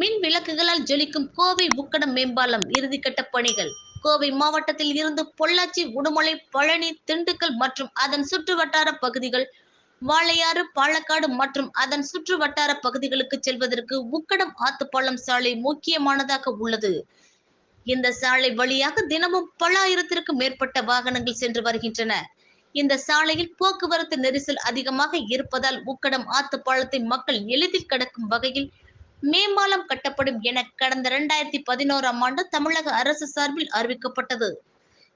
மின் விளக்குகளால் ஜொலிக்கும் கோவை உக்கடம் மேம்பாலம் இறுதிக்கட்ட பணிகள். கோவை மாவட்டத்தில் இருந்து பொள்ளாச்சி உடுமலை பழனி திண்டுக்கல் மற்றும் அதன் சுற்று வட்டார பகுதிகள் வாளையாறு பாலக்காடு மற்றும் அதன் சுற்று வட்டார பகுதிகளுக்கு செல்வதற்கு உக்கடம் ஆத்துப்பாலம் சாலை முக்கியமானதாக உள்ளது. இந்த சாலை வழியாக தினமும் பல ஆயிரத்திற்கும் மேற்பட்ட வாகனங்கள் சென்று வருகின்றன. இந்த சாலையில் போக்குவரத்து நெரிசல் அதிகமாக இருப்பதால் உக்கடம் ஆத்துப்பாலத்தை மக்கள் எளிதில் கடக்கும் வகையில் மேம்பாலம் கட்டப்படும் என கடந்த இரண்டாயிரத்தி பதினோராம் ஆண்டு தமிழக அரசு சார்பில் அறிவிக்கப்பட்டது.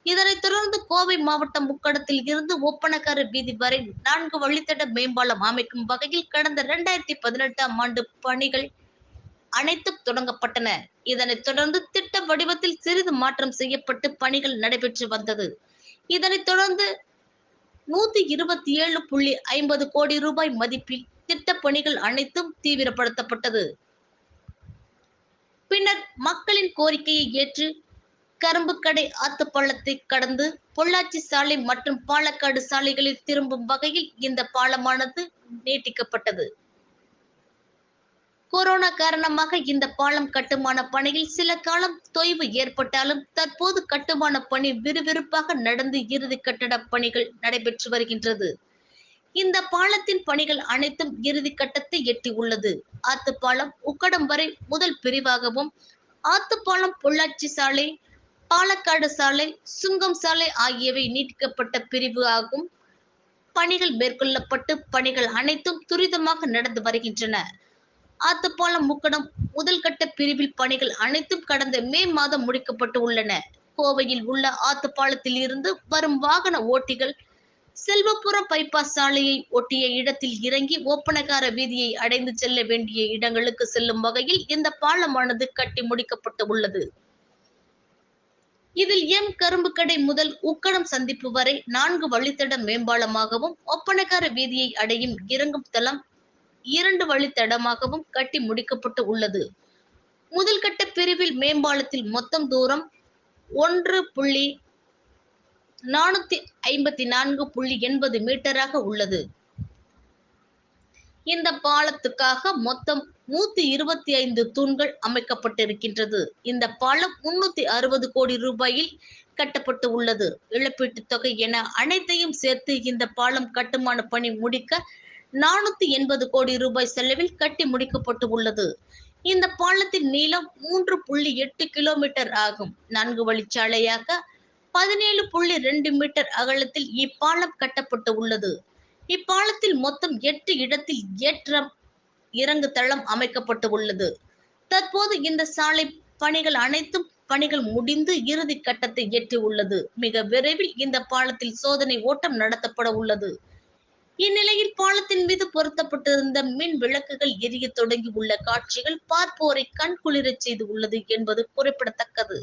இதனைத் தொடர்ந்து கோவை மாவட்டம் முக்கடத்தில் இருந்து ஒப்பனக்கார வீதி வரை நான்கு வழித்தட மேம்பாலம் அமைக்கும் வகையில் கடந்த இரண்டாயிரத்தி பதினெட்டாம் ஆண்டு பணிகள் அனைத்தும் தொடங்கப்பட்டன. இதனைத் தொடர்ந்து திட்ட வடிவத்தில் சிறிது மாற்றம் செய்யப்பட்டு பணிகள் நடைபெற்று வந்தது. இதனைத் தொடர்ந்து நூத்தி இருபத்தி ஏழு புள்ளி ஐம்பது கோடி ரூபாய் மதிப்பில் திட்ட பணிகள் அனைத்தும் தீவிரப்படுத்தப்பட்டது. பின்னர் மக்களின் கோரிக்கையை ஏற்று கரும்புக்கடை ஆத்துப்பள்ளத்தை கடந்து பொள்ளாச்சி சாலை மற்றும் பாலக்காடு சாலைகளில் திரும்பும் வகையில் இந்த பாலமானது நீட்டிக்கப்பட்டது. கொரோனா காரணமாக இந்த பாலம் கட்டுமான பணியில் சில காலம் தொய்வு ஏற்பட்டாலும் தற்போது கட்டுமான பணி விறுவிறுப்பாக நடந்து இறுதி கட்டட பணிகள் நடைபெற்று வருகின்றது. இந்த பாலத்தின் பணிகள் அனைத்தும் இறுதி கட்டத்தை எட்டியுள்ளது ஆத்துப்பாலம் உக்கடம் வரை முதல் பிரிவாகவும் ஆத்துப்பாலம் பொள்ளாச்சி சாலை பாலக்காடு சாலை சுங்கம் சாலை ஆகியவை நீட்டிக்கப்பட்ட பிரிவு ஆகும். பணிகள் மேற்கொள்ளப்பட்டு பணிகள் அனைத்தும் துரிதமாக நடந்து வருகின்றன. ஆத்துப்பாலம் முக்கடம் முதல் கட்ட பிரிவில் பணிகள் அனைத்தும் கடந்த மே மாதம் முடிக்கப்பட்டு உள்ளன. கோவையில் உள்ள ஆத்துப்பாலத்தில் இருந்து வரும் வாகன ஓட்டிகள் செல்வபுரம் பைபாஸ் சாலையை ஒட்டிய இடத்தில் இறங்கி ஓப்பனகார வீதியை அடைந்து செல்ல வேண்டிய இடங்களுக்கு செல்லும் வகையில் இந்த பாலமானது கட்டி முடிக்கப்பட்டு உள்ளது. இதில் எம் கரும்பு கடை முதல் உக்கடம் சந்திப்பு வரை நான்கு வழித்தட மேம்பாலமாகவும் ஒப்பனக்கார வீதியை அடையும் இறங்கும் தளம் இரண்டு வழித்தடமாகவும் கட்டி முடிக்கப்பட்டு உள்ளது. முதல் கட்ட பிரிவில் மேம்பாலத்தில் மொத்தம் தூரம் ஒன்று புள்ளி நானூத்தி ஐம்பத்தி நான்கு புள்ளி எண்பது மீட்டராக உள்ளது. இந்த பாலத்துக்காக மொத்தம் நூத்தி இருபத்தி ஐந்து தூண்கள் அமைக்கப்பட்டிருக்கின்றது. இந்த பாலம் முன்னூத்தி அறுபது கோடி ரூபாயில் கட்டப்பட்டு உள்ளது. இழப்பீட்டுத் தொகை என அனைத்தையும் சேர்த்து இந்த பாலம் கட்டுமான பணி முடிக்க நானூத்தி எண்பது கோடி ரூபாய் செலவில் கட்டி முடிக்கப்பட்டு உள்ளது. இந்த பாலத்தின் நீளம் மூன்று புள்ளி எட்டு கிலோமீட்டர் ஆகும். நான்கு வழிச்சாலையாக பதினேழு புள்ளி ரெண்டு மீட்டர் அகலத்தில் இப்பாலம் கட்டப்பட்டு உள்ளது. இப்பாலத்தில் மொத்தம் எட்டு இடத்தில் ஏற்றம் இறங்கு தளம் அமைக்கப்பட்டு உள்ளது. தற்போது இந்த சாலை பணிகள் அனைத்தும் பணிகள் முடிந்து இறுதி கட்டத்தை எட்டி உள்ளது. மிக விரைவில் இந்த பாலத்தில் சோதனை ஓட்டம் நடத்தப்பட உள்ளது. இந்நிலையில் பாலத்தின் மீது பொருத்தப்பட்டிருந்த மின் விளக்குகள் எரிய தொடங்கி உள்ள காட்சிகள் பார்ப்போரை கண்குளிரச் செய்து உள்ளது என்பது குறிப்பிடத்தக்கது.